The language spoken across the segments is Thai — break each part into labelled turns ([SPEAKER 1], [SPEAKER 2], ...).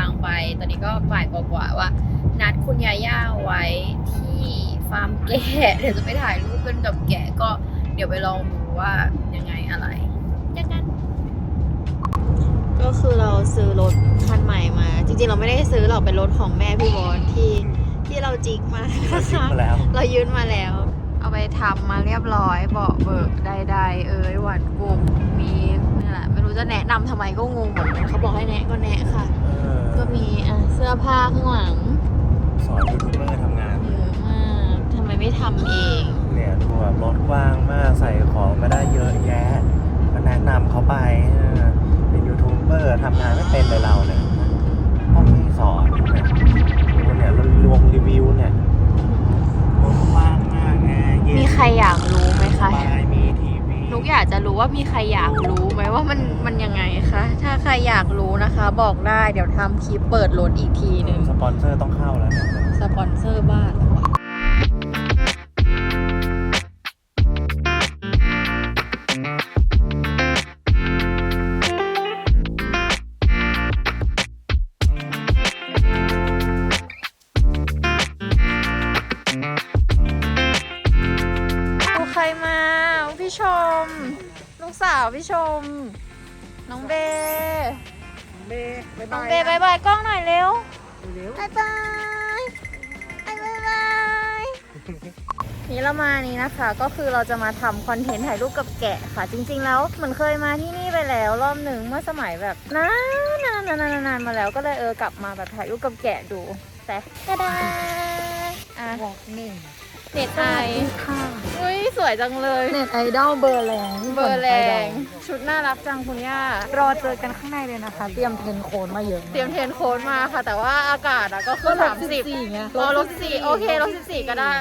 [SPEAKER 1] างไป ตอนนี้ก็บ่ายกว่าๆว่า นัดคุณยาย่าไว้ที่ฟาร์มแกะเดี๋ยวจะไปถ่ายรูปกันกับแกะก็เดี๋ยวไปลองดูว่ายังไงอะไรเจอกันก็คือเราซื้อรถคันใหม่มา จริงๆ เราไม่ได้ซื้อหรอกเป็นรถของแม่พี่บอลที่ที่เราจิกมา
[SPEAKER 2] เราชิมมาแล้ว
[SPEAKER 1] เรายืนมาแล้ว เอาไปทำมาเรียบร้อยเบาะเบิกใดๆเอ้ยหวานกลุ่มมีนี่แหละไม่รู้จะแนะนำทำไมก็งงเหมือนกันเขาบอกให้แนะก็แนะค่ะ
[SPEAKER 2] เออ
[SPEAKER 1] ก็มีอะเสื้อผ้าข้างหลัง
[SPEAKER 2] สอนยูทูบเบอร์ทำงาน
[SPEAKER 1] เยอะมากทำไมไม่ทำเอง
[SPEAKER 2] เนี่ยดูแบบรถกว้างมากใส่ของมาได้เยอะแยะก็แนะนำเขาไปเออเป็นยูทูบเบอร์ทำงานไม่เป็นเลยเราเนี่ยต้องมีสอนเนี่ยดูเนี่ยรวมรีวิวเนี่ยรถกว้างมากแอร์เย็น
[SPEAKER 1] มีใครอยากรู้ไหม
[SPEAKER 2] ส
[SPEAKER 1] คะ
[SPEAKER 2] บายมีทีวี
[SPEAKER 1] นุกอยากจะรู้ว่ามีใครอยากรู้ไหมว่ามันมันยังไงคะ ถ้าใครอยากรู้นะคะ บอกได้เดี๋ยวทำคลิปเปิดรถอีกทีหนึ่ง
[SPEAKER 2] สปอนเซอร์ต้องเข้าแล้วเนี่ย
[SPEAKER 1] สปอนเซอร์บ้าน นี้นะคะก็คือเราจะมาทำคอนเทนต์ถ่ายรูปกับแกะค่ะ จริง ๆ แล้วเหมือนเคยมาที่นี่ไปแล้วรอบหนึ่งเมื่อสมัยแบบนานนานนานนานนานมาแล้วก็เลยเออกลับมาแบบถ่ายรูปกับแกะดูแต่กระดาอะ
[SPEAKER 3] วอล์กหนึ่ง
[SPEAKER 1] เน็ตไอ
[SPEAKER 3] ค่ะ
[SPEAKER 1] อุ้ยสวยจังเลย
[SPEAKER 3] เน็ตไอดอลเบอร์แรง
[SPEAKER 1] เบอร์แรงชุดน่ารักจังคุณย่า
[SPEAKER 3] รอเจอกันข้างในเลยนะคะ เตรียมเทรนโคนมาเยอะ
[SPEAKER 1] เตรียมเทรนโค้ดมาค่ะ แต่ว่าอากาศอะก็คือสามสิบ
[SPEAKER 3] ไง
[SPEAKER 1] รอลดสี่โอเคลดสิบสี่ก็ได้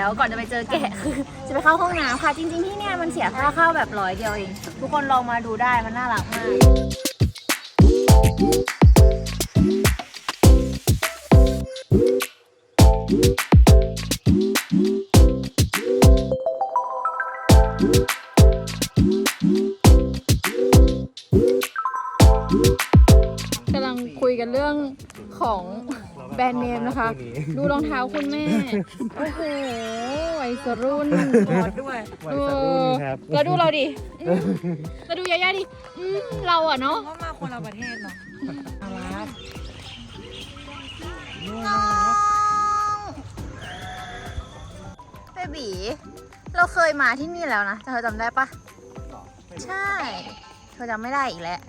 [SPEAKER 1] แล้วก่อนจะไปเจอแกะคือจะไปเข้าห้องน้ำค่ะ จริง ๆ ที่เนี่ยมันเสียค่าเข้าแบบร้อยเดียวเอง ทุกคนลองมาดูได้มันน่ารักมากก บรนด์เนมนะคะ ดูรองเท้าคุณแม่ โอ้โหวัยสรุ่น
[SPEAKER 3] กอดด้วย
[SPEAKER 2] วัยสรุ่นครับ
[SPEAKER 1] แล้วดูเราดิอืมแล้วดูยาย่าดิอืมเราอะเนาะ
[SPEAKER 3] ก็มาคนละประเทศเนาะน่ารัก
[SPEAKER 1] น้องเบบีเราเคยมาที่นี่แล้วนะ เธอจำได้ปะใช่ เธอจำไม่ได้อีกแล้ว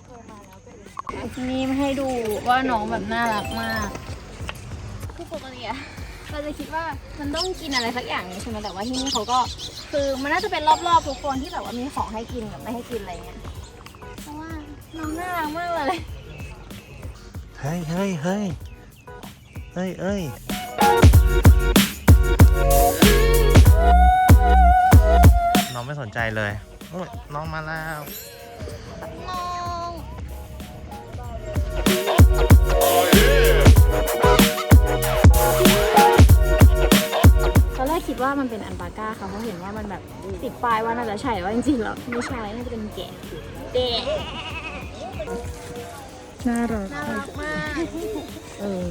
[SPEAKER 1] นี่มาให้ดูว่าน้องแบบน่ารักมาก คือปกติอะเราจะคิดว่ามันต้องกินอะไรสักอย่างหนึงใช่ไหมแต่ว่าที่นี่เขาก็คือมันน่าจะเป็นรอบๆทุกคนที่แบบว่ามีของให้กินกับไม่ให้กินอะไรเงี้ยเพราะว่าน้องน่ารักมากเลย
[SPEAKER 2] เฮ้ยเฮ้ยเฮ้ยเฮ้ยเอ้ยน้องไม่สนใจเลยโอ้ยน้องมาแล้ว
[SPEAKER 1] น้อง คิดว่ามันเป็นอันปาก้าค่ะเพราะเห็นว่ามันแบบติดป้ายว่าน่าจะใช่ว่าจริงๆแล้วไม่ใช่น่าจะเป็นแกะแกะ
[SPEAKER 3] น่ารัก
[SPEAKER 1] น่ารักมาก
[SPEAKER 3] เออ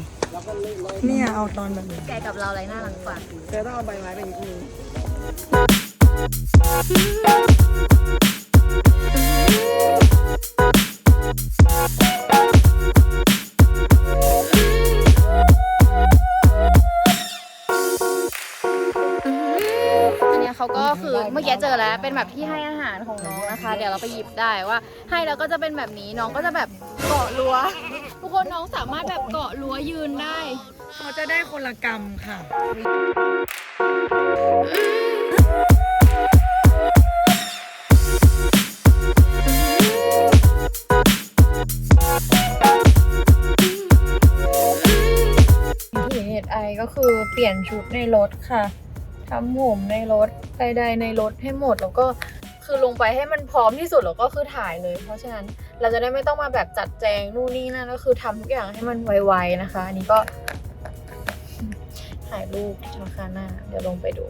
[SPEAKER 3] เนี่ยเอาตอนแบบนี้
[SPEAKER 1] แกะกับเราอะไรน่ารักกว่า
[SPEAKER 3] เธอต้องเอาใบไม้ไปนิดนึง
[SPEAKER 1] ก็คือเมื่อกี้กียเจอแล้วเป็นแบบที่ให้อาหารของน้องนะคะ เดี๋ยวเราไปหยิบได้ว่า ให้แล้วก็จะเป็นแบบนี้น้องก็จะแบบเกาะรั้วทุกคนน้องสามารถแบบเกาะรั้วยืนได้
[SPEAKER 3] เขาจะได้คนละกรรมค่ะ
[SPEAKER 1] ที่เน็ตไอก็คือเปลี่ยนชุดในรถค่ะ ทำผมในรถใดๆในรถให้หมดแล้วก็คือลงไปให้มันพร้อมที่สุดแล้วก็คือถ่ายเลย เพราะฉะนั้นเราจะได้ไม่ต้องมาแบบจัดแจงนู่นนี่นั่นก็คือทำทุกอย่างให้มันไวๆนะคะ อันนี้ก็ถ่ายรูปชาคาหน้า เดี๋ยวลงไปดู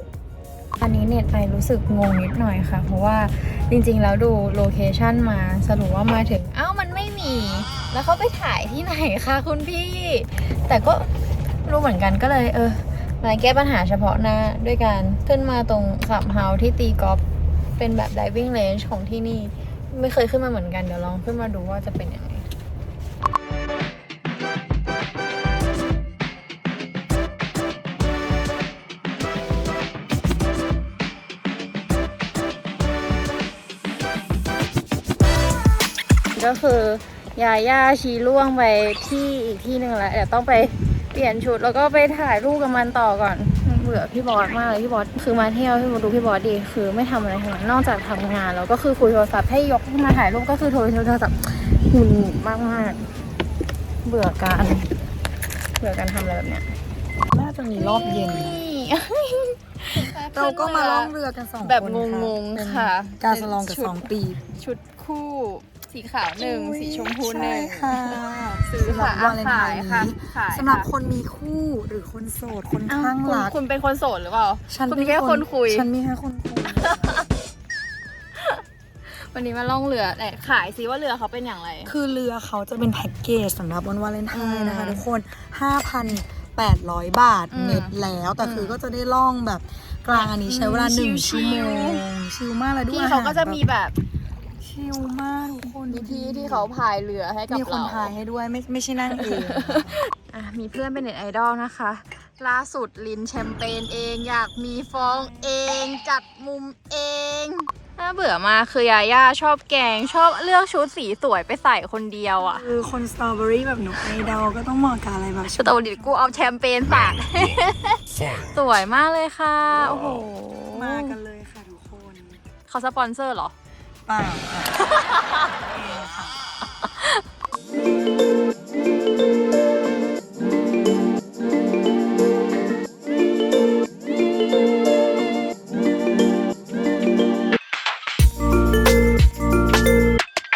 [SPEAKER 1] อันนี้เน็ตไอรู้สึกงงนิดหน่อยค่ะ เพราะว่าจริงๆแล้วดูโลเคชันมาสรุปว่ามาถึง เอ้ามันไม่มี แล้วเขาไปถ่ายที่ไหนคะคุณพี่ แต่ก็รู้เหมือนกันก็เลยเออ มาแก้ปัญหาเฉพาะหน้าด้วยการขึ้นมาตรงขับเฮาที่ตีกอล์ฟเป็นแบบ diving range ของที่นี่ ไม่เคยขึ้นมาเหมือนกันเดี๋ยวลองขึ้นมาดูว่าจะเป็นยังไงก็คือยาย่าชี้ล่วงไปที่อีกที่หนึ่งแล้วเดี๋ยวต้องไป เปลี่ยนชุดแล้วก็ไปถ่ายรูปกับมันต่อก่อน เบื่อพี่บอสมากเลยพี่บอสคือมาเที่ยวพี่บอสดูพี่บอสดีคือไม่ทำอะไรทั้งนั้นนอกจากทำงานแล้วก็คือคุยโทรศัพท์ให้ยกขึ้นมาถ่ายรูปก็คือโทรโทรศัพท์หงุดหงิดมากมากๆเบื่อการเบื่อการทำอะไรแบบเนี้ย
[SPEAKER 3] น่าจะมีรอบเย็นนะ
[SPEAKER 1] นี่
[SPEAKER 3] เราก็มาล่องเรือกันสองคน
[SPEAKER 1] แบบ
[SPEAKER 3] ค่ะ
[SPEAKER 1] งงๆ
[SPEAKER 3] เป็น
[SPEAKER 1] ค่ะ
[SPEAKER 3] การสลองกับ
[SPEAKER 1] ชุด
[SPEAKER 3] สองปี
[SPEAKER 1] ชุดคู่ สีขาวหนึ่งสีชมพูหนึ่ง
[SPEAKER 3] ใช่ค่ะ
[SPEAKER 1] ซื้อค่ะ
[SPEAKER 3] สำหรับวาเลนไทน์
[SPEAKER 1] ขายค่ะ
[SPEAKER 3] นี้
[SPEAKER 1] ขาย
[SPEAKER 3] สำหรับ
[SPEAKER 1] ค่ะ
[SPEAKER 3] คนมีคู่หรือคนโสดคน
[SPEAKER 1] อ้าว
[SPEAKER 3] ข้าง
[SPEAKER 1] คุณ
[SPEAKER 3] รัก
[SPEAKER 1] คุณเป็นคนโสดหรือเปล่า
[SPEAKER 3] ฉัน
[SPEAKER 1] คุณ
[SPEAKER 3] เป็
[SPEAKER 1] มีแค่คนคุย
[SPEAKER 3] ฉันมีแค่คนคุย
[SPEAKER 1] วันนี้มาล่องเรือแต่ขายซิว่าเรือเขาเป็นอย่างไร
[SPEAKER 3] คือเรือเขาจะเป็นแพ็กเกจสำหรับวันวาเลนไทน์นะคะ
[SPEAKER 1] อืม
[SPEAKER 3] ทุกคน 5,800 บาท
[SPEAKER 1] อืม
[SPEAKER 3] เน็ตแล้ว แต่คืออ
[SPEAKER 1] ม
[SPEAKER 3] ก็จะได้ล่องแบบกลางอันนี้ใช้เวลาหนึ่ง
[SPEAKER 1] ชิ
[SPEAKER 3] ชั่ว
[SPEAKER 1] ว
[SPEAKER 3] โม
[SPEAKER 1] ๆ
[SPEAKER 3] งชิลมากเลยด้วย
[SPEAKER 1] พี่เขาก็จะมีแบบ
[SPEAKER 3] ชิลมากทุกคน
[SPEAKER 1] มีพี่ที่เขาพายเรือให้กับ
[SPEAKER 3] มีคน
[SPEAKER 1] เรา
[SPEAKER 3] พายให้ด้วยไม่ไม่ใช่นั่งเอง
[SPEAKER 1] อะมีเพื่อนเป็นเน็ตไอดอลนะคะ ล่าสุดลินแชมเปญเองอยากมีฟองเองจัดมุมเองน่าเบื่อมากคือยาย่าชอบแกง ชอบเลือกชุดสีสวยไปใส่คนเดียวอะ
[SPEAKER 3] คือคนสตรอเบอรี่แบบหนูไอดอลก็ต้องเหมาะกับอะไรแบบ
[SPEAKER 1] ชุดตะวันดิกูเอาแชมเปญสาดสวยมากเลยค่ะ โอ้โห
[SPEAKER 3] มากันเลยค่ะทุกคน
[SPEAKER 1] เขาสปอนเซอร์เหรอ
[SPEAKER 3] เปล่าค่ะเองค่ะ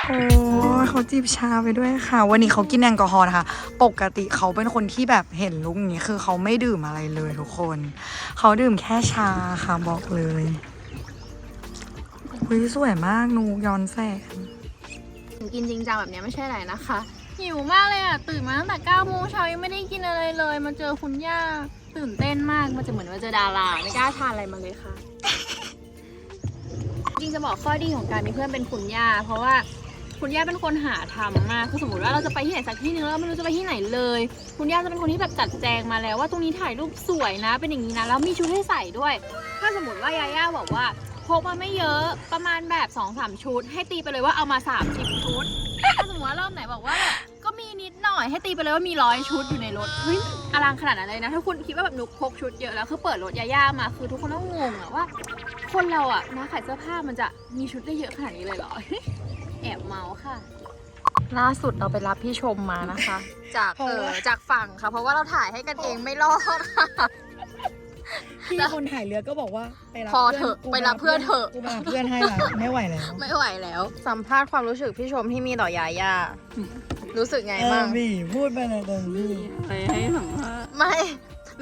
[SPEAKER 3] โอ้เขาจีบชาไปด้วยค่ะ วันนี้เขากินแอลกอฮอล์นะคะ ปกติเขาเป็นคนที่แบบเห็นลุกอย่างนี้คือเขาไม่ดื่มอะไรเลยทุกคน เขาดื่มแค่ชาค่ะบอกเลย อุ้ยสวยมากนูย้อนแสง
[SPEAKER 1] หนูกินจริงจังแบบเนี้ยไม่ใช่อะไรนะคะ หิวมากเลยอะ ตื่นมาตั้งแต่9โมงเช้ายังไม่ได้กินอะไรเลย มาเจอคุณย่าตื่นเต้นมาก มันจะเหมือนมาเจอดารา ไม่กล้าทานอะไรมาเลยค่ะ จริงจะบอกข้อดีของการมีเพื่อนเป็นคุณย่า เพราะว่าคุณย่าเป็นคนหาทำมากคือสมมติว่าเราจะไปที่ไหนสักที่หนึงแล้วเราไม่รู้จะไปที่ไหนเลย คุณย่าจะเป็นคนที่แบบจัดแจงมาแล้วว่าตรงนี้ถ่ายรูปสวยนะ เป็นอย่างนี้นะ แล้วมีชุดให้ใส่ด้วย ถ้าสมมติว่ายาย่าบอกว่า พกมาไม่เยอะประมาณแบบ2อสชุด ให้ตีไปเลยว่าเอามา 30 ชุด ถ้าสมมติว่ารอบไหนบอกว่าแบบก็มีนิดหน่อยให้ตีไปเลยว่ามีร้อยชุดอยู่ในรถเฮ้ยอลังขนาดนั้นเลยนะ ถ้าคุณคิดว่าแบบนุกพกชุดเยอะแล้วคือเปิดรถยาย่ามาคือทุกคนต้องงงอะว่า คนเราอะนะขายเสื้อผ้ามันจะมีชุดได้เยอะขนาดนี้เลยเหรอ แอบเมาค่ะ ล่าสุดเราไปรับพี่ชมมานะคะ จากเออจากฝั่งค่ะ เพราะว่าเราถ่ายให้กันเองไม่รอดค่ะ
[SPEAKER 3] พี่คนถ่ายเรือก็บอกว่าไปรับ
[SPEAKER 1] พอเถอะ
[SPEAKER 3] กู
[SPEAKER 1] ไปรับเพื่อนเถอะ
[SPEAKER 3] กูไปรับเพื่อนให้ละไม่ไหวแล้ว
[SPEAKER 1] ไม่ไหวแล้ว สัมภาษณ์ความรู้สึกพี่ชมที่มีต่อยาย่ารู้สึกไง
[SPEAKER 3] เออ
[SPEAKER 1] บ้าง
[SPEAKER 3] พี่พูดไปเลยเดิมพี่
[SPEAKER 4] ไปให้สัมภาษณ์
[SPEAKER 1] ไม่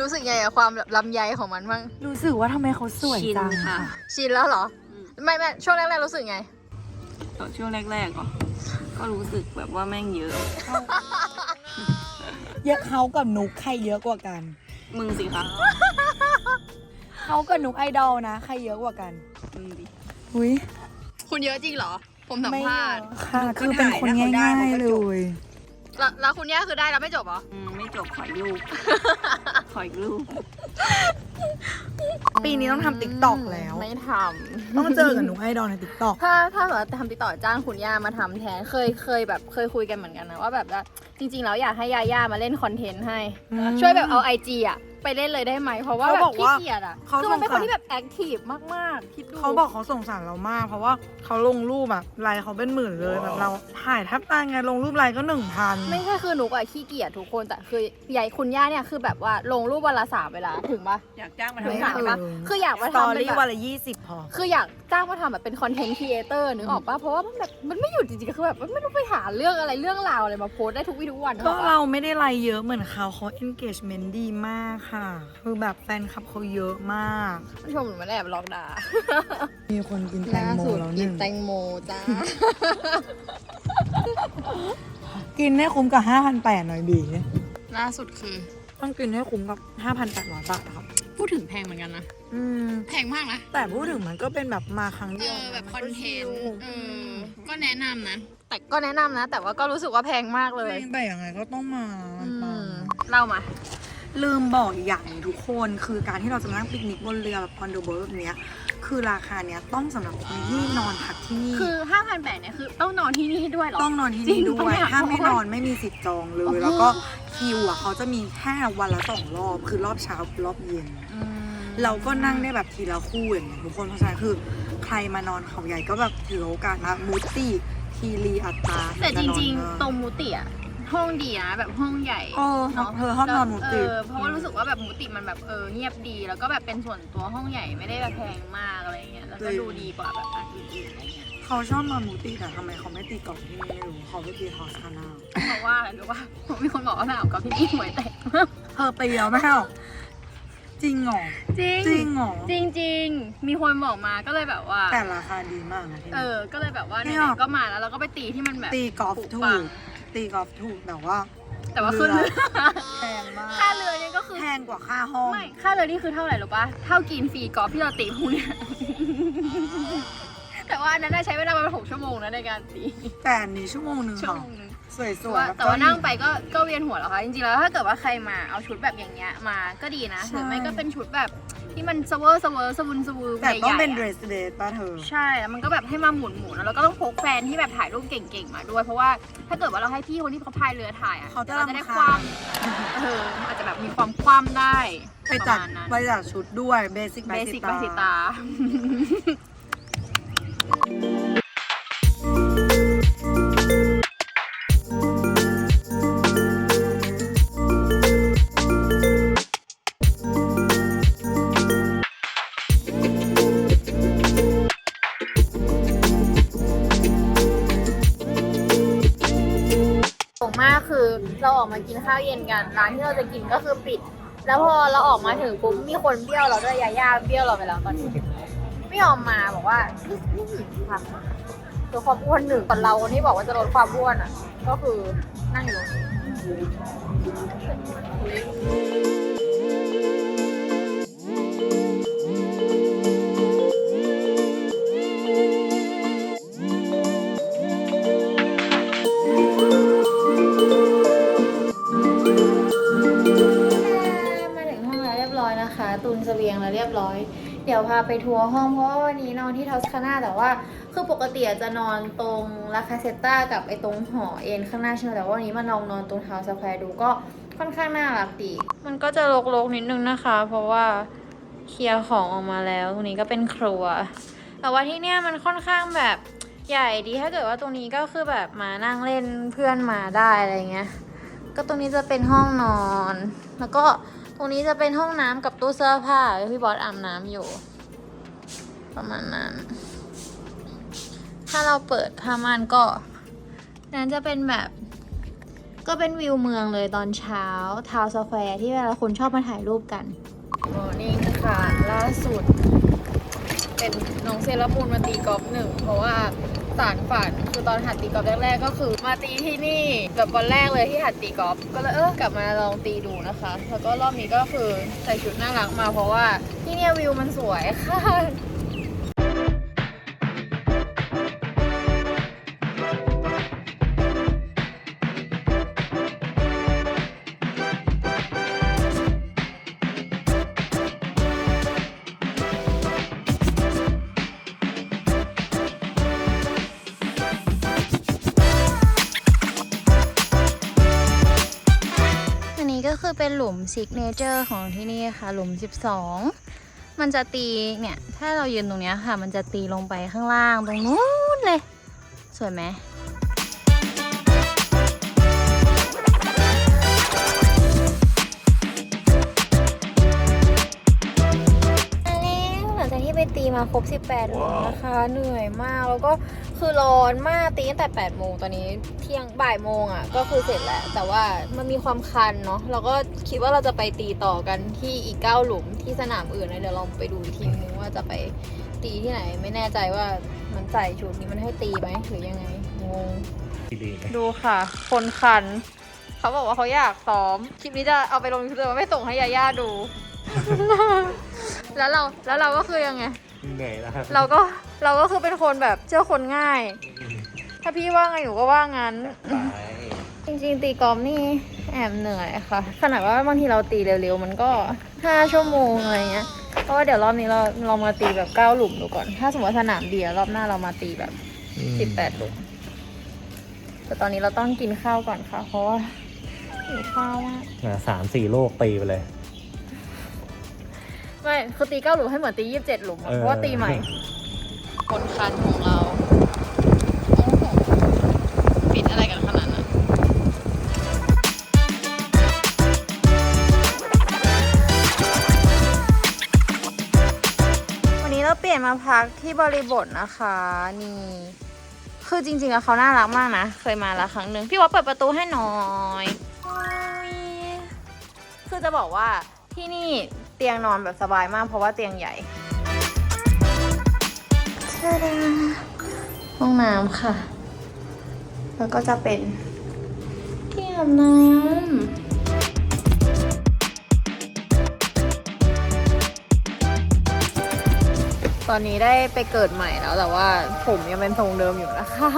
[SPEAKER 1] รู้สึกไงกับความแบบลำไยของมันบ้าง
[SPEAKER 3] รู้สึกว่าทำไมเขาสวย
[SPEAKER 4] ชิน
[SPEAKER 3] จัง
[SPEAKER 4] ค่ะ
[SPEAKER 1] ชินแล้วเหรอ ไม่ไม่ช่วงแรกๆรู้สึกไง
[SPEAKER 4] ตอนช่วงแรกๆก็ก็รู้สึกแบบว่าแม่งเยอะ
[SPEAKER 3] เยอะเขากับนุกใครเยอะกว่ากัน
[SPEAKER 4] มึงสิคะ
[SPEAKER 3] เขากับนุกไอดอลนะ ใครเยอะกว่ากัน
[SPEAKER 4] มึงดิ
[SPEAKER 3] อุ้ย
[SPEAKER 1] คุณเยอะจริงเหรอ ผมสัม
[SPEAKER 3] ไม่
[SPEAKER 1] ภาษณ์
[SPEAKER 3] ค่ะคือเป็นคนง่ายๆเลย
[SPEAKER 1] แล้วแล้วคุณย่าคือได้แล้วไม่จบเหรอ
[SPEAKER 4] อืมไม่จบขออีกลูก ขออีกลูก
[SPEAKER 3] ปีนี้ต้องทำติ๊กต็อกแล้ว
[SPEAKER 1] ไม่ท
[SPEAKER 3] ต้องเจอกับหนูไอดอลในติ๊กต็อกำ
[SPEAKER 1] ถ้าถ้าแบบทำติดต่อจ้างคุณย่ามาทำแทนเคยเคยแบบเคยคุยกันเหมือนกันนะว่าแบบว่าจริงๆแล้วอยากให้ยาย่ามาเล่นคอนเทนต์ให้
[SPEAKER 3] อืม
[SPEAKER 1] ช่วยแบบเอาไอจีอะ ไปเล่นเลยได้ไหมเพราะว่า
[SPEAKER 3] เขา
[SPEAKER 1] แบบ
[SPEAKER 3] บอก
[SPEAKER 1] ขี้
[SPEAKER 3] ว่า
[SPEAKER 1] เกียจอะ
[SPEAKER 3] เขา
[SPEAKER 1] คือมันเป็น
[SPEAKER 3] ส
[SPEAKER 1] ค
[SPEAKER 3] งสาร
[SPEAKER 1] นที่แบบแอคทีฟมากๆคิดดู
[SPEAKER 3] เขาบอกเขาสงสารเรามาก เพราะว่าเขาลงรูปแบบไลค์เขาเป็นหมื่นเลยแบบเราถ่ายแทบตายไงลงรูปไลค์ก็หนึ่งพัน
[SPEAKER 1] ไม่ใช่คือหนูอะขี้เกียจทุกคนแต่คือยายคุณย่าเนี่ยคือแบบว่าลงรูปวันละสามเวลาถึงปะ
[SPEAKER 4] อยากจ้างมา
[SPEAKER 1] ถึง
[SPEAKER 4] ทำ
[SPEAKER 1] ขนาด
[SPEAKER 4] งาน
[SPEAKER 1] ปะคืออยากมา
[SPEAKER 3] สตอ
[SPEAKER 1] ทำเป็น
[SPEAKER 3] รี่
[SPEAKER 1] แบบ
[SPEAKER 3] วันละยี่สิบพอ
[SPEAKER 1] คืออยาก จ้างมาทำแบบเป็นคอนเทนต์ครีเอเตอร์นึกออกปะเพราะว่ามันแบบมันไม่หยุดจริงๆคือแบบมันไม่รู้ไปหาเรื่องอะไรเรื่องราวอะไรมาโพสต์ได้ทุกวี่ทุกวันนึ
[SPEAKER 3] ก็
[SPEAKER 1] ออปะ
[SPEAKER 3] เราไม่ได้ไลค์เยอะเหมือนเขาเขา engagement ดีมากค่ะ คือแบบแฟนคลับเขาเยอะมาก
[SPEAKER 1] ผู้ชมหนูไม่ได้แอบหลอกด่า
[SPEAKER 3] มีคนกินแตงโมแล้วห
[SPEAKER 1] กิ
[SPEAKER 3] นึ่
[SPEAKER 1] น
[SPEAKER 3] ง
[SPEAKER 1] แตงโมจ้า
[SPEAKER 3] กินให้คุ้มกับห้าพันแปดหน่อยบี
[SPEAKER 1] ล่าสุดคือ
[SPEAKER 3] ต้องกินให้คุ้มกับห้าพันแปดร้อยบาทครับ
[SPEAKER 1] พูดถึงแพงเหมือนกันนะ
[SPEAKER 3] อืม
[SPEAKER 1] แพงมากนะ
[SPEAKER 3] แต่พูดถึงมันก็เป็นแบบมาครั้ง
[SPEAKER 1] เอ
[SPEAKER 3] เดียว
[SPEAKER 1] อแบบคอนเทน
[SPEAKER 3] มั
[SPEAKER 1] ต์
[SPEAKER 3] ก็ชิล
[SPEAKER 1] เออก็แนะนำนะ แต่ก็แนะนำนะ แต่ว่าก็รู้สึกว่าแพงมากเลย
[SPEAKER 3] แต่ยังไงก็ต้องมา
[SPEAKER 1] อื
[SPEAKER 3] ปัง
[SPEAKER 1] มเล่ามา
[SPEAKER 3] ลืมบอกอีกอย่างหนึ่งทุกคนคือการที่เราจะมานั่งปิกนิกบนเรือแบบ on the boat แบบเนี้ย คือราคาเนี้ยต้องสำหรับคนที่นอนพักที่นี่
[SPEAKER 1] คือ5 8 0 0เนี่ยคือต้องนอนที่นี่ด้วยเหรอ
[SPEAKER 3] ต้องนอนที่
[SPEAKER 1] จริ
[SPEAKER 3] นี่
[SPEAKER 1] ง
[SPEAKER 3] ด้ว
[SPEAKER 1] ปะ
[SPEAKER 3] ย
[SPEAKER 1] เนี่ย
[SPEAKER 3] ถ้าไม่นอนไม่มีสิทธิ์จองเล
[SPEAKER 1] โอ้
[SPEAKER 3] ย
[SPEAKER 1] โห
[SPEAKER 3] แล้วก็คิวอะเขาจะมีแค่วันละสองรอบ คือรอบเช้ากับรอบเย็น
[SPEAKER 1] อืม
[SPEAKER 3] เราก็นั่งได้แบบทีละคู่อย่างเงี้ยทุกคนเพราะฉะนั้นคือใครมานอนเขาใหญ่ก็แบบถือโอกาสมามูตี้ทีรีอัตตา
[SPEAKER 1] แต่จริง
[SPEAKER 3] จะนอน
[SPEAKER 1] ๆตรงมูติอะห้องดีนะแบบห้องใหญ่
[SPEAKER 3] เออ
[SPEAKER 1] เนาะ
[SPEAKER 3] เธอห้องนอนมูติ
[SPEAKER 1] เออเพราะว่ารู้สึกว่าแบบมูติมันแบบเออเงียบดีแล้วก็แบบเป็นส่วนตัวห้องใหญ่ไม่ได้แบบแพงมากอะไรเงี้ยแล้วก็ดูดีกว่าแบบอันอื่นๆอะไรเงี้ย
[SPEAKER 3] เขาชอบนอนมูตี้แต่ทำไมเขาไม่ตีกล่องที่นี่ไม่รู้เขาไปตีทอสคานา
[SPEAKER 1] เพราะว่าอะไรรู้ป่ะมีคนบอกว่าแม่เอากับพี่นี่หวยแตก
[SPEAKER 3] เธอตีแล้วไม่ใช่หรอ จริงเหรอ
[SPEAKER 1] จริง
[SPEAKER 3] จริงเหรอ
[SPEAKER 1] จริงจริงๆมีคนบอกมาก็เลยแบบว่า
[SPEAKER 3] แต่ราคาดีมากนะที่
[SPEAKER 1] เอ
[SPEAKER 3] นี่
[SPEAKER 1] อ ก็เลยแบบว่า
[SPEAKER 3] เนี่
[SPEAKER 1] ไห
[SPEAKER 3] ย
[SPEAKER 1] นๆก็มาแล้วเราก็ไปตีที่มันแบบ
[SPEAKER 3] ตีกอล์ฟถู
[SPEAKER 1] ปัง
[SPEAKER 3] กตีกอล์ฟถูกแต่ว่า
[SPEAKER 1] แต่ว่าขึ้น
[SPEAKER 3] เรื
[SPEAKER 1] เรือ
[SPEAKER 3] แพงมาก
[SPEAKER 1] ค่าเรือเนี่ยก็คือ
[SPEAKER 3] แพงกว่าค่าห้อง
[SPEAKER 1] ไม่ ค่าเรือนี่คือเท่าไหร่หรอปะเท่ากินฟรีกอล์ฟที่เราตีพวกเนี้ย แต่ว่าอันนั้นน่ะใช้เวลาประมาณหกชั่วโมงนะในการตี
[SPEAKER 3] แต่อันนี้ชั่วโมงหนึ่ง
[SPEAKER 1] ชั่ว
[SPEAKER 3] ค่ะ
[SPEAKER 1] โมงนึง
[SPEAKER 3] สวย
[SPEAKER 1] แต่
[SPEAKER 3] ๆ
[SPEAKER 1] ว่า
[SPEAKER 3] ล้
[SPEAKER 1] แต่ว่านั่งไปก็ก็เวียนหัวแล้วค่ะจริงๆแล้วถ้าเกิดว่าใครมาเอาชุดแบบอย่างเงี้ยมาก็ดีนะ
[SPEAKER 3] ใช่
[SPEAKER 1] หรือไม่ก็เป็นชุดแบบที่มันสเวอร์สเวอร์สวุนสวู
[SPEAKER 3] แต่ต้องเป็น
[SPEAKER 1] ให
[SPEAKER 3] เด
[SPEAKER 1] ญ่
[SPEAKER 3] ร
[SPEAKER 1] ๆอะ
[SPEAKER 3] สเดทป่ะเธอ
[SPEAKER 1] ใช่แล้วมันก็แบบให้มาหมุนหมุนๆแล้วก็ต้องพกแฟนที่แบบถ่ายรูปเก่งๆมาด้วย เพราะว่าถ้าเกิดว่าเราให้พี่คนที่เขาพายเรือถ่ายอะ
[SPEAKER 3] เขาจะ
[SPEAKER 1] เราจะได้
[SPEAKER 3] รำ
[SPEAKER 1] ค
[SPEAKER 3] คาญ
[SPEAKER 1] วามเอออาจจะแบบมีความคว่ำได้
[SPEAKER 3] ไปจัด
[SPEAKER 1] ประมาณนั้น
[SPEAKER 3] ไปจัดชุดด้วยเบสิก
[SPEAKER 1] เบสิกบาสิตา มากินข้าวเย็นกันร้านที่เราจะกินก็คือปิด แล้วพอเราออกมาถึงปุ๊บมีคนเบี้ยวเราด้วยยาย่าเบี้ยวเราไปแล้วตอนนี้ไม่ยอมมาบอกว่านี่ค่ะตัวความอ้วนหนึ่งตอนเราคนที่บอกว่าจะลดความอ้วนอะ ก็คือนั่งอยู่ ยงแล้วเรียบร้อย เดี๋ยวพาไปทัวร์ห้องเพราะว่าวันนี้นอนที่ทอสคานาแต่ว่า คือปกติจะนอนตรงลาคาเซตตากับไอ้ตรงหอเอ็นข้างหน้าใช่ไหมแต่ว่าวันนี้มาลองนอนตรงทาวน์สแควร์ดูก็ค่อนข้างน่ารักดีมันก็จะรกๆนิดนึงนะคะ เพราะว่าเคลียร์ของออกมาแล้วตรงนี้ก็เป็นครัว แต่ว่าที่เนี่ยมันค่อนข้างแบบใหญ่ดีถ้าเกิดว่าตรงนี้ก็คือแบบมานั่งเล่นเพื่อนมาได้อะไรเงี้ยก็ตรงนี้จะเป็นห้องนอน แล้วก็ รงนี้จะเป็นห้องน้ำกับตู้เสื้อผ้าพี่บอสอาบน้ำอยู่ ประมาณนั้น ถ้าเราเปิดผ้าม่านก็นั้นจะเป็นแบบ ก็เป็นวิวเมืองเลยตอนเช้าทาวสแควร์ที่เวลาคนชอบมาถ่ายรูปกันโอ้นี่ค่ะล่าสุด เป็นน้องเซรามูนมาตีกอล์ฟหนึ่ง เพราะว่า สารฝันคือตอนหัดตีกอล์ฟแรกๆก็คือ มาตีที่นี่แบบวันแรกเลยที่หัดตีกอล์ฟก็เลยเออกลับมาลองตีดูนะคะ แล้วก็รอบนี้ก็คือใส่ชุดน่ารักมาเพราะว่าที่เนี่ยวิวมันสวยค่ะ ลุมซิกเนเจอร์ของที่นี่ค่ะ หลุม 12 มันจะตีเนี่ย ถ้าเรายืนตรงนี้ค่ะ มันจะตีลงไปข้างล่างตรงนู้นเลย สวยไหมมาแล้วหลังจากที่ไปตีมาครบ 18หลุมนะคะ เหนื่อยมาก แล้วก็ คือร้อนมากตีตั้งแต่8โมงตอนนี้เที่ยงบ่ายโมงอะก็คือเสร็จแล้ว แต่ว่ามันมีความคันเนาะเราก็คิดว่าเราจะไปตีต่อกันที่อีก9หลุมที่สนามอื่นนะเดี๋ยวลองไปดูอีกทีนึงว่าจะไปตีที่ไหน ไม่แน่ใจว่ามันใส่ชุดนี้มันให้ตีไหมหรือยังไงงง
[SPEAKER 2] ดีๆนะ
[SPEAKER 1] ดูค่ะ คนคัน เขาบอกว่าเขาอยากซ้อมคลิปนี้จะเอาไปลงยูทูบไม่ส่งให้ยาย่าดู แล้วเราแล้วเราก็คือยังไง
[SPEAKER 2] เหนื่อยแล้วครับ
[SPEAKER 1] เราก็เราก็คือเป็นคนแบบเชื่อคนง่าย ถ้าพี่ว่าไงหนูก็ว่างั้น
[SPEAKER 2] ไป
[SPEAKER 1] จริงๆ ตีกอล์ฟนี่แอบเหนื่อยค่ะ ขนาดว่าบางทีเราตีเร็วๆ มันก็ 5 ชั่วโมงอะไรเงี้ยเพราะว่าเดี๋ยวรอบนี้เราเรามาตีแบบ 9 หลุมดูก่อน ถ้าสมมติว่าสนามเดียวรอบหน้าเรามาตีแบบ 18 หลุม แต่ตอนนี้เราต้องกินข้าวก่อนค่ะ เพราะว่าหิวข้าวมาก
[SPEAKER 2] อะสามสี่โลกตีไปเลย
[SPEAKER 1] ไม่คือตี9หลุมให้เหมือนตี27หลุมอะ
[SPEAKER 2] เออ
[SPEAKER 1] เพราะว่าตีใหม่ คนคันของเราโอ้โหปิดอะไรกันขนาดนั้นวันนี้เราเปลี่ยนมาพักที่บริบทนะคะ นี่ คือจริงๆอะเขาน่ารักมากนะ เคยมาแล้วครั้งหนึ่งพี่ว่าเปิดประตูให้หน่อยโอ้ยคือจะบอกว่าที่นี่เตียงนอนแบบสบายมากเพราะว่าเตียงใหญ่เชิญห้องน้ำค่ะ แล้วก็จะเป็นที่อาบน้ำ ตอนนี้ได้ไปเกิดใหม่แล้วแต่ว่าผมยังเป็นทรงเดิมอยู่นะคะ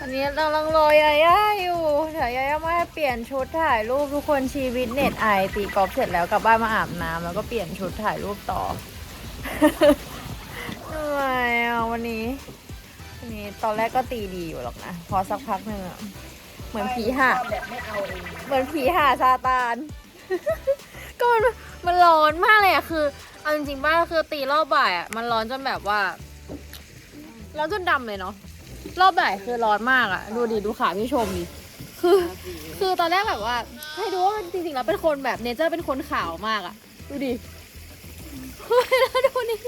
[SPEAKER 1] วันนี้กำลังรอยาย่าอยู่ถ่ายวยาย่ามาเปลี่ยนชุดถ่ายรูปทุกคนชีวิตเน็ตไอตีกอล์ฟเสร็จแล้วกลับบ้านมาอาบน้ำแล้วก็เปลี่ยนชุดถ่ายรูปต่อเหนื่อยอะวันนี้วันนี้ตอนแรกก็ตีดีอยู่หรอกนะ พอสักพักหนึ่งเหมือนผีห่าเหมือนผีห่าซาตานก็มันมันร้อนมากเลยอะคือ เอาจริงๆบ้าคือตีรอบบ่ายอะมันร้อนจนแบบว่า ร้อนจนดำเลยเนาะรอบบ่ายคือร้อนมากอะ ดูดิดูขาพี่ชมดิคือ คือตอนแรกแบบว่า ให้ดูว่าจริงๆแล้วเป็นคนแบบเนเจอร์เป็นคนขาวมากอะ ดูดิแล้วดูนี่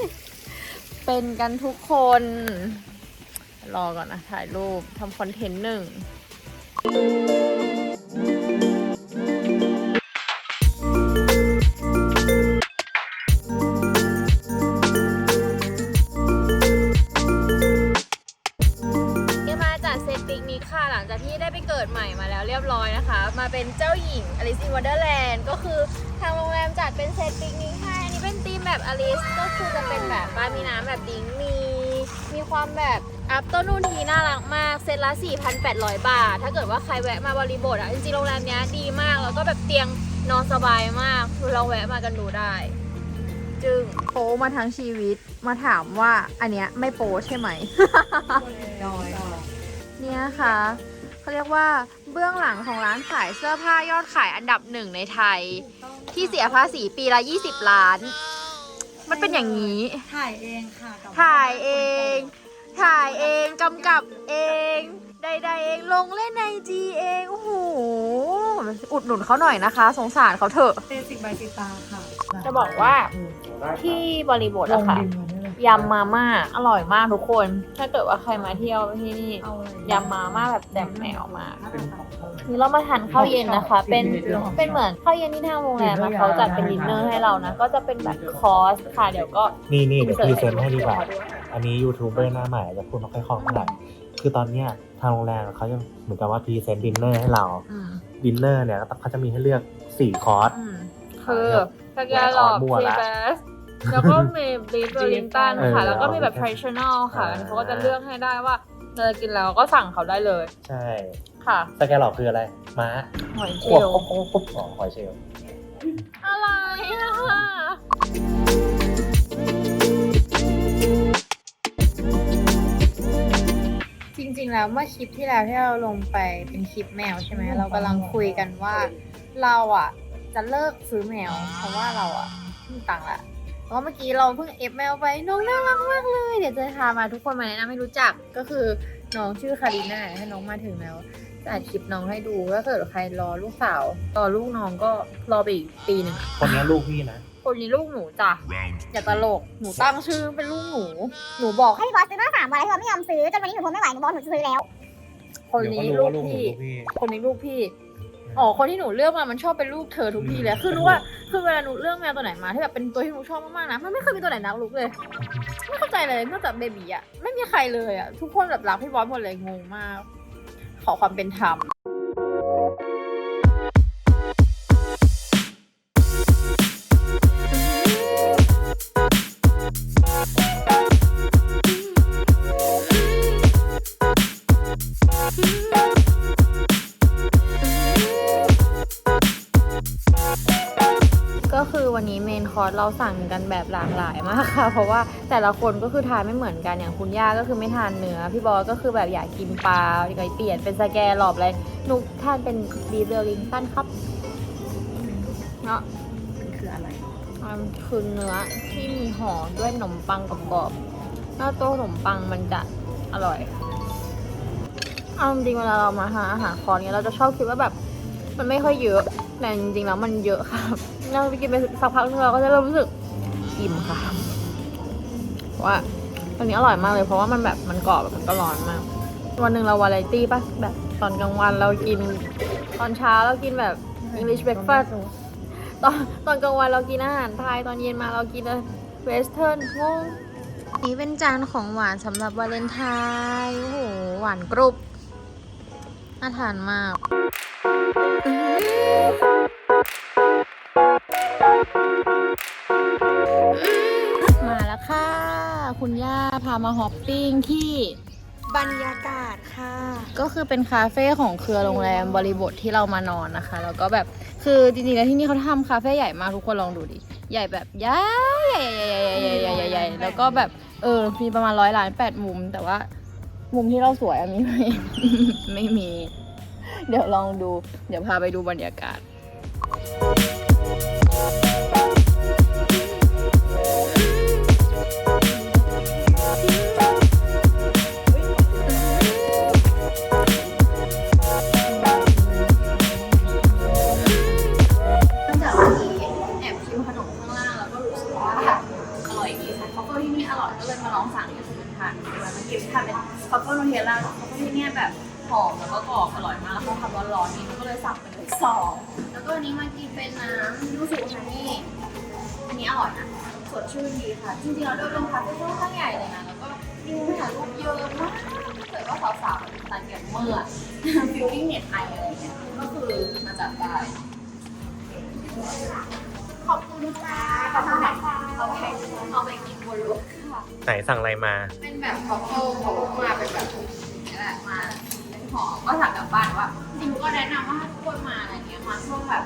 [SPEAKER 1] เป็นกันทุกคน รอก่อนนะ ถ่ายรูปทำคอนเทนต์หนึ่ง เป็นเจ้าหญิงอลิซ in น o เดอร์แลนด์ก็คือทางโรงแรมจัดเป็นเซตปิกนิกให้อันนี้เป็นธีมแบบอลิซก็คือจะเป็นแบบบ้านมีน้ำแบบดิ้งมีมีความแบบอัพต้นนูนทีน่ารักมาก เซตละ 4,800 บาท ถ้าเกิดว่าใครแวะมาบริบทอะ จริงๆ โรงแรมเนี้ยดีมาก แล้วก็แบบเตียงนอนสบายมากคือเราแวะมากันดูได้ จึงโป้มาทั้งชีวิตมาถามว่าอันเนี้ยไม่โป้ใช่ไหมเนี่ยค่ะเขาเรียกว่า เบื้องหลังของร้านขายเสื้อผ้ายอดขายอันดับหนึ่งในไทย ที่เสียภาษีปีละ 20 ล้าน มันเป็นอย่างนี้
[SPEAKER 3] ถ่ายเองค่ะกับ
[SPEAKER 1] ถ่ายเอง ถ่ายเองกำกับเอง ใดๆเองลงเล่นในจีเองโอ้โหอุดหนุนเขาหน่อยนะคะ สงสารเขาเถอะ
[SPEAKER 3] เบสิกบายสิตาค่ะ
[SPEAKER 1] จะบอกว่าที่บริบทอะค่ะ ยำมาม่าอร่อยมากทุกคน ถ้าเกิดว่าใครมาเที่ยวที่นี่ยำมาม่าแบบแจ่มแมวมากนี่เรามาทานข้าวเย็นนะคะ เป็นเป็นเหมือนข้าวเย็นที่ทางโรงแรมอะเขาจัดเป็นดินเนอร์ให้เรานะ ก็จะเป็นแบบคอร์สค่ะเดี๋ยวก็
[SPEAKER 2] นี่นี่เดี๋ยวพรีเซนต์ให้ดีกว่า อันนี้ยูทูบเบอร์หน้าใหม่จะพูดไม่ค่อยคล่องเท่าไหร่คือตอนเนี้ยทางโรงแรมเขาจะเหมือนกับว่าพรีเซนต์ดินเนอร์ให้เรา
[SPEAKER 1] อืม
[SPEAKER 2] ดินเนอร์เนี่ยเขาจะมีให้เลือกสี่คอร์ส
[SPEAKER 1] อืมคือสแกนหลอบ
[SPEAKER 2] มั่ว
[SPEAKER 1] ที
[SPEAKER 2] ละ
[SPEAKER 1] เบส แล้วก็มีบีฟเวอร์ลิงตันค่ะ
[SPEAKER 2] เออ
[SPEAKER 1] แล้วก็มีแบบ traditional ค่ะ
[SPEAKER 2] อ่า
[SPEAKER 1] เขาก็จะเลือกให้ได้ว่าเราจะกินแล้วก็สั่งเขาได้เลย
[SPEAKER 2] ใช่
[SPEAKER 1] ค่ะ
[SPEAKER 2] สแกนหลอกคืออะไร ม้า
[SPEAKER 1] หอยเช
[SPEAKER 2] ควบ
[SPEAKER 1] ลล์
[SPEAKER 2] ควบควบควบอ๋อหอยเชลล์
[SPEAKER 1] อะไรอะจริงๆ แล้วเมื่อคลิปที่แล้วที่เราลงไปเป็นคลิปแมวใช่ไหมเรากำลังคุยกันว่า เราอะจะเลิกซื้อแมว เพราะว่าเราอะไม่มีตังค์ละเพราะ ว่าเมื่อกี้เราเพิ่งเอฟแมวไปน้องน่ารักมากเลย เดี๋ยวจะพามาทุกคนมาแนะนำให้รู้จักก็คือน้องชื่อคาริน่าถ้าน้องมาถึงแล้วจะอัดคลิปน้องให้ดูถ้าเกิดใครรอลูกสาวรอลูกน้องก็รอไปอีกปีหนึ่งอะ
[SPEAKER 2] คนนี้ลูกพี่นะ
[SPEAKER 1] คนนี้ลูกหนูจ้ะอย่าตลกหนูตั้งชื่อเป็นลูกหนู หนูบอก
[SPEAKER 5] ให้พี่บอสซื้อมาสามวันแล้วพี่บอสไม่ยอมซื้อจนวันนี้หนูทนไม่ไหวหนูบอกหนูจะซื้อแล้ว
[SPEAKER 1] คนนี้
[SPEAKER 2] เดี๋ยว
[SPEAKER 1] ลู
[SPEAKER 2] ก็
[SPEAKER 1] ก
[SPEAKER 2] รู้ว่าลูกหนู
[SPEAKER 1] พี่
[SPEAKER 2] ลูกพี่
[SPEAKER 1] คนนี้ลูกพี่ อ๋อคนที่หนูเลือกมามันชอบเป็นลูกเธอทุกทีเลยคือรู้ว่าคือเวลาหนูเลือกแมวตัวไหนมาที่แบบเป็นตัวที่หนูชอบมากๆนะมันไม่เคยมีตัวไหนนักลุกเลยไม่เข้าใจเลยนอกจากเบบีอะไม่มีใครเลยอะทุกคนแบบรักพี่บอสหมดเลยงงมาก ขอความเป็นธรรม เราสั่งกันแบบหลากหลายมากค่ะ เพราะว่าแต่ละคนก็คือทานไม่เหมือนกันอย่างคุณย่าก็คือไม่ทานเนื้อ พี่บอยก็คือแบบอยากกินปลาอยากเปลี่ยนเป็นสแกนหลอบอะไรนุกทานเป็นบีเบลลิงตันครับเนาะ
[SPEAKER 3] คืออะไร
[SPEAKER 1] มันคือเนื้อที่มีห่อด้วยขนมปังกรอบๆแล้วตัวขนมปังมันจะอร่อยเอาจริงเวลาเรามาหาอาหารคอร์สเนี้ยเราจะชอบคิดว่าแบบ มันไม่ค่อยเยอะแต่จริงๆแล้วมันเยอะค่ะ เราไปกินไปสักพักนึงเราก็จะเริ่มรู้สึกอิ่มค่ะว่าอันนี้อร่อยมากเลย เพราะว่ามันแบบมันกรอบแบบมันก็ร้อนมาก วันหนึ่งเราวาไรตี้ปะแบบตอนกลางวันเรากิน ตอนเช้าเรากินแบบ English breakfast ตอนตอนกลางวันเรากินอาหารไทยตอนเย็นมาเรากินเวสเทิร์นงงนี่เป็นจานของหวานสำหรับวาเลนไทน์โอ้โหหวานกรุบน่าทานมาก มาแล้วค่ะ คุณย่าพามาฮอปปิ้งที่
[SPEAKER 3] บรรยากาศค่ะ
[SPEAKER 1] ก็คือเป็นคาเฟ่ของเครือโรงแรมบริบทที่เรามานอนนะคะ แล้วก็แบบคือจริงๆแล้วที่นี่เขาทำคาเฟ่ใหญ่มากทุกคนลองดูดิ ใหญ่แบบใหญ่ใหญ่ใหญ่ใหญ่ใหญ่ใหญ่แล้วก็แบบเออมีประมาณร้อยล้านแปดมุม แต่ว่ามุมที่เราสวยอะมีไหมไม่มี เดี๋ยวลองดู เดี๋ยวพาไปดูบรรยากาศเสั่งเป็นเลยสองแล้วก็อันนี้มากินเป็นน้ำยูสุฮันนี่อันนี้อร่อยนะสดชื่นดีค่ะ จริงๆแล้วโดยรวมคาเฟ่ค่อนข้างใหญ่เลยนะแล้วก็มีมุมถ่ายรูปเยอะมากถ้าเกิดว่าสาวๆตันเก็บเมื่อฟิลลิ่งเน็ตไออะไรเงี้ยก็คือมาจัดได้ขอบคุณค่ะขอบคุณค่ะเอาไปเอาไปกินบนรถค่ะ
[SPEAKER 2] ไหนสั่งอะไรมา
[SPEAKER 1] เป็นแบบคอฟเฟิลเขามาเป็นแบบนี้แหละมาเป็นห่อก็สั่งกลับบ้านว่าจ ริงๆก็แนะนำว่าถ้าทุกคนมาอะไรเงี้ยมาช่วงแบบ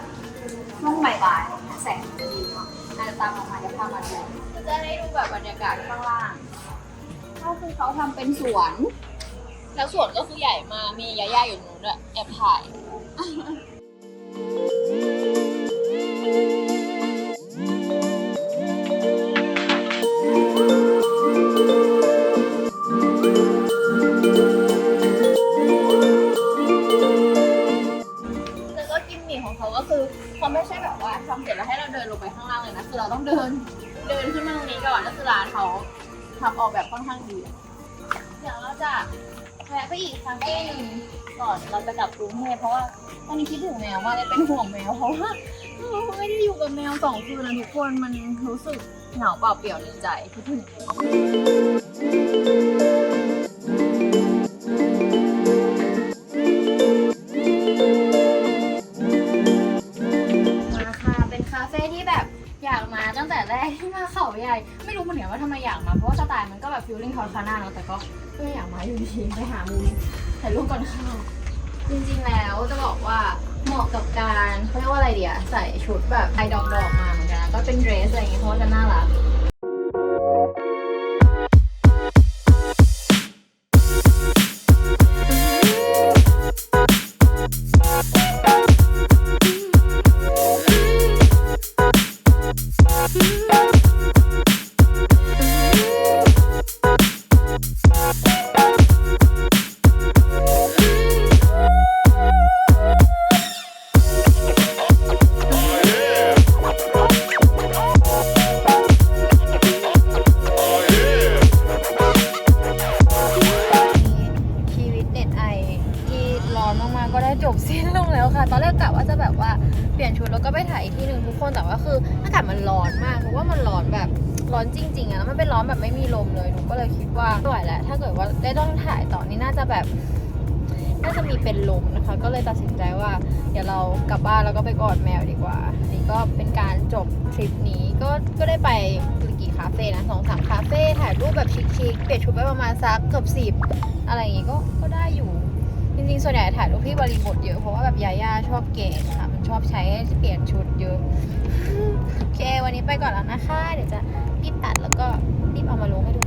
[SPEAKER 1] ช่วงบ่ายๆแสงจะดีเนาะอาจจะตามออกมาจะพามาดูก็จะได้ดูแบบบรรยากาศข้างล่างก็คือเขาทำเป็นสวน แล้วสวนก็คือใหญ่มากมียาย่าอยู่นู้นด้วยแอบถ่าย อนเราจะกลับกรุงเทพเพราะว่าตอนนี้คิดถึงแมวมากเลยเป็นห่วงแมวเพราะว่าไม่ได้อยู่กับแมวสองคืนนะทุกคนมันรู้สึกเหงาเปล่าเปลี่ยวในใจคิดถึงมาค่ะเป็นคาเฟ่ที่แบบอยากมาตั้งแต่แรกที่มาเขาใหญ่ ไม่รู้เหมือนกันว่าทำไมอยากมา เพราะว่าสไตล์มันก็แบบฟิลลิ่งทอร์คาน่าเนาะแต่ก็ก็อยากมาอยู่ดีไปหามุมถ่ายรูปก่อนเข้า จริงๆแล้วจะบอกว่าเหมาะกับการเขาเรียกว่าอะไรเดียใส่ชุดแบบไอดอกดอกๆมาเหมือนกันนะก็เป็นเดรสอะไรอย่างเงี้ยเพราะว่าจะน่ารัก ชุดแล้วก็ไปถ่ายอีกที่หนึ่งทุกคนแต่ว่าคืออากาศมันร้อนมากเพราะว่ามันร้อนแบบร้อนจริงๆอะแล้วมันเป็นร้อนแบบไม่มีลมเลยหนูก็เลยคิดว่าไม่ไหวแล้วถ้าเกิดว่าได้ต้องถ่ายต่อนี่น่าจะแบบน่าจะมีเป็นลมนะคะ ก็เลยตัดสินใจว่า เดี๋ยวเรากลับบ้านแล้วก็ไปกอดแมวดีกว่าอันนี้ก็เป็นการจบทริปนี้ก็ก็ได้ไปกี่คาเฟ่นะสองสามคาเฟ่ถ่ายรูปแบบชิคๆเปลี่ยนชุดไปประมาณสักเกือบสิบอะไรอย่างงี้ก็ก็ได้อยู่ จริงๆ ส่วนใหญ่ถ่ายรูปที่บริบทเยอะ เพราะว่าแบบยาย่าชอบเก่งค่ะมันชอบใช้ให้เปลี่ยนชุดเยอะ โอเค วันนี้ไปก่อนแล้วนะคะ เดี๋ยวจะรีบตัดแล้วก็รีบเอามาลงให้ดู